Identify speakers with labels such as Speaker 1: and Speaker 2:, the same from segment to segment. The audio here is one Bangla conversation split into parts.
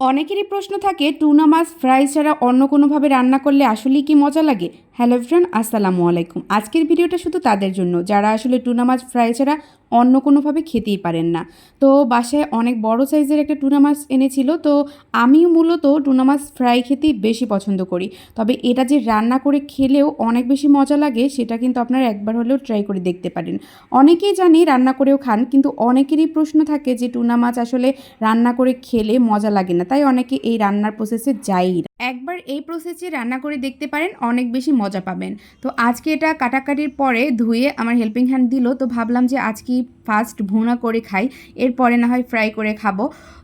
Speaker 1: অনেকেরই প্রশ্ন থাকে, টুনা মাছ ফ্রাই ছাড়া অন্য কোনোভাবে রান্না করলে আসলেই কি মজা লাগে? হ্যালো ফ্রেন্ড আসসালামু আলাইকুম। আজকের ভিডিওটা শুধু তাদের জন্য। যারা আসলে টুনা মাছ ফ্রাই ছাড়া অন্য কোনোভাবে খেতেই পারেন না। তো বাসায় অনেক বড় সাইজের একটা টুনা মাছ এনেছিল, তো আমিও মূলত টুনা মাছ ফ্রাই খেতেই বেশি পছন্দ করি। তবে এটা যে রান্না করে খেলেও অনেক বেশি মজা লাগে, সেটা কিন্তু আপনারা একবার হলেও ট্রাই করে দেখতে পারেন। অনেকেই জানি রান্না করেও খান, কিন্তু অনেকেরই প্রশ্ন থাকে যে টুনা মাছ আসলে রান্না করে খেলে মজা লাগে না, তাই অনেকে এই রান্নার প্রসেসে যাই না। একবার এই প্রসেসে রান্না করে দেখতে পারেন, অনেক বেশি মজা পাবেন। তো আজকে এটা কাটাকাটির পরে ধুয়ে আমার হেল্পিং হ্যান্ড দিল, তো ভাবলাম যে আজকে ফার্স্ট ভুনা করে খাই, এরপরে না হয় ফ্রাই করে খাব।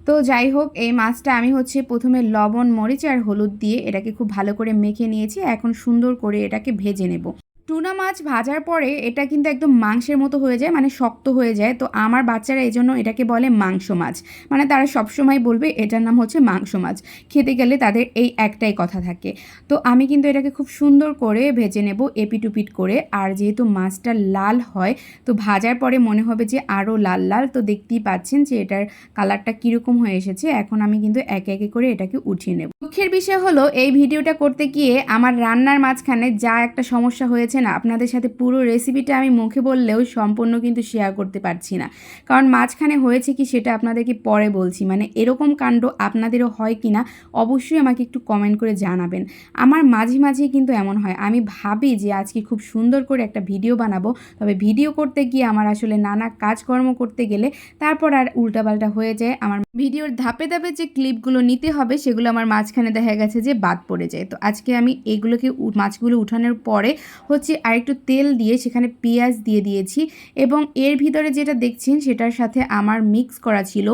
Speaker 1: তো যাই হোক, এই মাছটা আমি হচ্ছে প্রথমে লবণ, মরিচ আর হলুদ দিয়ে এটাকে খুব ভালো করে মেখে নিয়েছি, এখন সুন্দর করে এটাকে ভেজে নেব। টুনা মাছ ভাজার পরে এটা কিন্তু একদম মাংসের মতো হয়ে যায় মানে শক্ত হয়ে যায়। তো আমার বাচ্চারা এই জন্য এটাকে বলে মাংস মাছ। মানে তারা সবসময় বলবে এটার নাম হচ্ছে মাংস মাছ। খেতে গেলে তাদের এই একটাই কথা থাকে। তো আমি কিন্তু এটাকে খুব সুন্দর করে ভেজে নেব এপিটুপিট করে। আর যেহেতু মাছটা লাল হয়, তো ভাজার পরে মনে হবে যে আরও লাল লাল। তো দেখতেই পাচ্ছেন যে এটার কালারটা কীরকম হয়ে এসেছে। এখন আমি কিন্তু একে একে করে এটাকে উঠিয়ে নেব। দুঃখের বিষয় হলো, এই ভিডিওটা করতে গিয়ে আমার রান্নার মাঝখানে যা একটা সমস্যা হয়েছে না, আপনাদের সাথে পুরো রেসিপিটা আমি মুখে বললেও সম্পূর্ণ কিন্তু শেয়ার করতে পারছি না। কারণ মাঝখানে হয়েছে কি সেটা আপনাদেরকে পরে বলছি মানে এরকম কাণ্ড আপনাদেরও হয় কি না অবশ্যই আমাকে একটু কমেন্ট করে জানাবেন। আমার মাঝে মাঝে কিন্তু এমন হয়, আমি ভাবি যে আজকে খুব সুন্দর করে একটা ভিডিও বানাবো, তবে ভিডিও করতে গিয়ে আমার আসলে নানা কাজকর্ম করতে গেলে তারপর আর উল্টাপাল্টা হয়ে যায়। আমার ভিডিওর ধাপে ধাপে যে ক্লিপগুলো নিতে হবে, সেগুলো আমার মাঝখানে দেখা গেছে যে বাদ পড়ে যায়। তো আজকে আমি এগুলোকে মাছগুলো উঠানোর পরে হচ্ছে আরেকটু তেল দিয়ে সেখানে পেঁয়াজ দিয়ে দিয়েছি এবং এর ভিতরে যেটা দেখছেন সেটার সাথে আমার মিক্স করা ছিল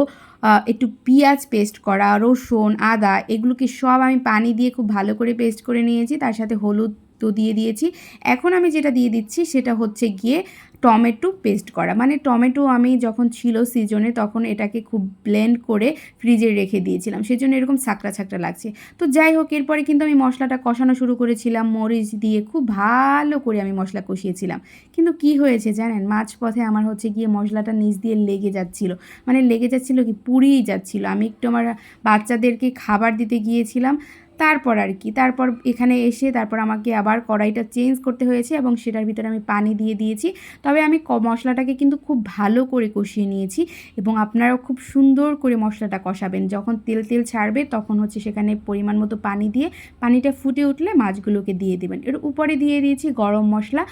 Speaker 1: একটু পেঁয়াজ পেস্ট করা, রসুন, আদা, এগুলোকে সব আমি পানি দিয়ে খুব ভালো করে পেস্ট করে নিয়েছি। তার সাথে হলুদ তো দিয়ে দিয়েছি। এখন আমি যেটা দিয়ে দিচ্ছি সেটা হচ্ছে গিয়ে টমেটো পেস্ট করা। মানে টমেটো আমি যখন ছিল সিজনে তখন এটাকে খুব ব্লেন্ড করে ফ্রিজে রেখে দিয়েছিলাম। সেজন্য এরকম ছাকড়া ছাকড়া লাগছে। তো যাই হোক, এরপরে কিন্তু আমি মশলাটা কষানো শুরু করেছিলাম। মরিচ দিয়ে খুব ভালো করে আমি মশলা কষিয়েছিলাম। কিন্তু কি হয়েছে জানেন? মাঝপথে আমার হচ্ছে গিয়ে মশলাটা নিচ দিয়ে লেগে যাচ্ছিল। মানে লেগে যাচ্ছিল কি? পুড়িয়েই যাচ্ছিল। আমি একটু আমার বাচ্চাদেরকে খাবার দিতে গিয়েছিলাম। তারপর আর কি, তারপর এখানে এসে তারপর আমাকে আবার কড়াইটা চেঞ্জ করতে হয়েছে এবং সেটার ভিতরে আমি পানি দিয়ে দিয়েছি। তবে আমি মশলাটাকে কিন্তু খুব ভালো করে কষিয়ে নিয়েছি এবং আপনারাও খুব সুন্দর করে মশলাটা কষাবেন। যখন তেল তেল ছাড়বে তখন হচ্ছে সেখানে পরিমাণ মতো পানি দিয়ে পানিটা ফুটে উঠলে মাছগুলোকে দিয়ে দেবেন। এর উপরে দিয়ে দিয়েছি গরম মশলা।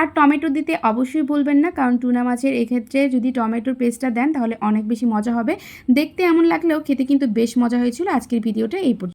Speaker 1: আর টমেটো দিতে অবশ্যই বলবেন না, কারণ টুনা মাছের এক্ষেত্রে যদি টমেটোর পেস্টটা দেন তাহলে অনেক বেশি মজা হবে। দেখতে এমন লাগলেও খেতে কিন্তু বেশ মজা হয়েছিল। আজকের ভিডিওটা এই